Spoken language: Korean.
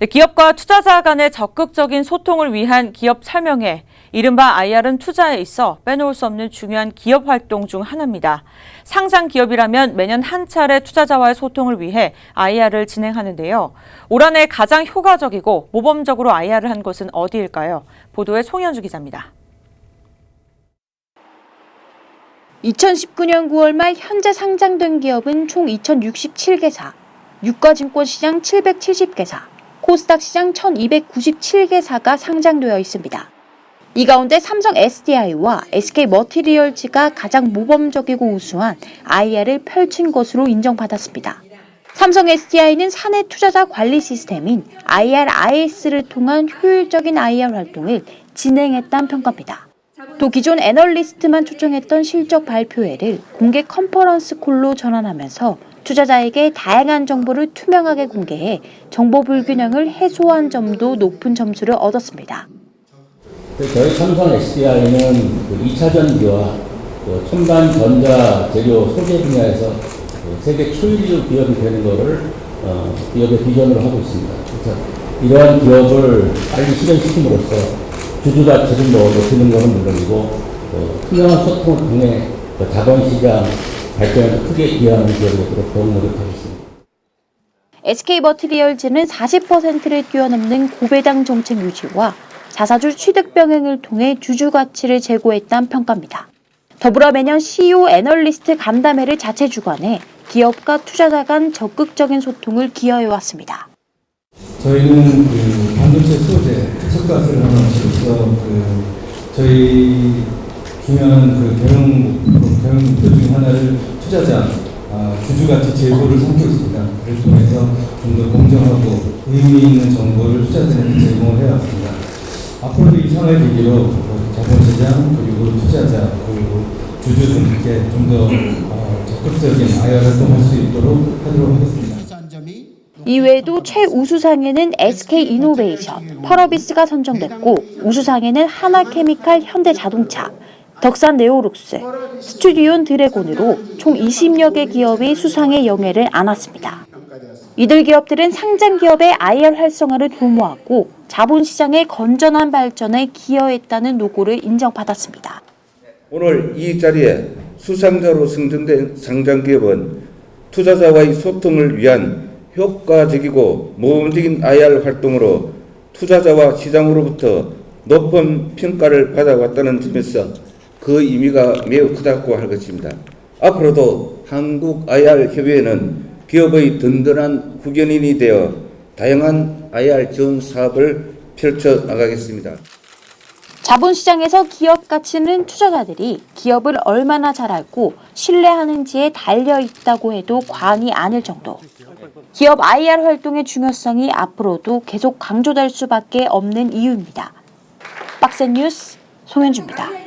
네, 기업과 투자자 간의 적극적인 소통을 위한 기업 설명회, 이른바 IR은 투자에 있어 빼놓을 수 없는 중요한 기업 활동 중 하나입니다. 상장 기업이라면 매년 한 차례 투자자와의 소통을 위해 IR을 진행하는데요. 올 한해 가장 효과적이고 모범적으로 IR을 한 곳은 어디일까요? 보도에 송현주 기자입니다. 2019년 9월 말 현재 상장된 기업은 총 2067개사, 유가증권시장 770개사, 코스닥 시장 1297개사가 상장되어 있습니다. 이 가운데 삼성 SDI와 SK 머티리얼즈가 가장 모범적이고 우수한 IR을 펼친 것으로 인정받았습니다. 삼성 SDI는 사내 투자자 관리 시스템인 IRIS를 통한 효율적인 IR 활동을 진행했다는 평가입니다. 또 기존 애널리스트만 초청했던 실적 발표회를 공개 컨퍼런스 콜로 전환하면서 투자자에게 다양한 정보를 투명하게 공개해 정보 불균형을 해소한 점도 높은 점수를 얻었습니다. 그 저희 삼성 SDI는 그 2차 전기와 그 첨단 전자 재료 소재 분야에서 그 세계 초일류 기업이 되는 것을 어, 기업의 비전으로 하고 있습니다. 그래서 이러한 기업을 빨리 실현시킴으로써 주주 가치를 뭐 높이는 것은 물론이고 어, 투명한 소통을 통해 그 자본시장 발전에 크게 기여하는 되도록 더욱 노력하겠습니다. SK 머티리얼즈는 40%를 뛰어넘는 고배당 정책 유지와 자사주 취득 병행을 통해 주주 가치를 제고했다는 평가입니다. 더불어 매년 CEO 애널리스트 간담회를 자체 주관해 기업과 투자자 간 적극적인 소통을 기여해 왔습니다. 저희는 그 반도체 소재, 석가스를 하는 업체로서 그 저희 중요한 그 경영 경영 목표 중 하나를 투자자 아, 주주 가치 제고를 삼고 있습니다. 그를 통해서 좀 더 공정하고 의미 있는 정보를 투자자들에게 제공을 해왔습니다. 앞으로도 이 상을 계기로 그 자본시장 그리고 투자자 그리고 주주들께 좀더 어, 적극적인 IR 활동할 수 있도록 하도록 하겠습니다. 이외에도 최우수상에는 SK 이노베이션, 펄어비스가 선정됐고 우수상에는 하나케미칼 현대자동차, 덕산 네오룩스, 스튜디온 드래곤으로 총 20여 개 기업이 수상의 영예를 안았습니다. 이들 기업들은 상장 기업의 IR 활성화를 도모하고 자본시장의 건전한 발전에 기여했다는 노고를 인정받았습니다. 오늘 이 자리에 수상자로 승정된 상장기업은 투자자와의 소통을 위한 효과적이고 모범적인 IR 활동으로 투자자와 시장으로부터 높은 평가를 받아왔다는 점에서 그 의미가 매우 크다고 할 것입니다. 앞으로도 한국 IR 협의회는 기업의 든든한 후견인이 되어 다양한 IR 지원 사업을 펼쳐 나가겠습니다. 자본시장에서 기업 가치는 투자자들이 기업을 얼마나 잘 알고 신뢰하는지에 달려 있다고 해도 과언이 아닐 정도. 기업 IR 활동의 중요성이 앞으로도 계속 강조될 수밖에 없는 이유입니다. 빡센 뉴스 송현주입니다.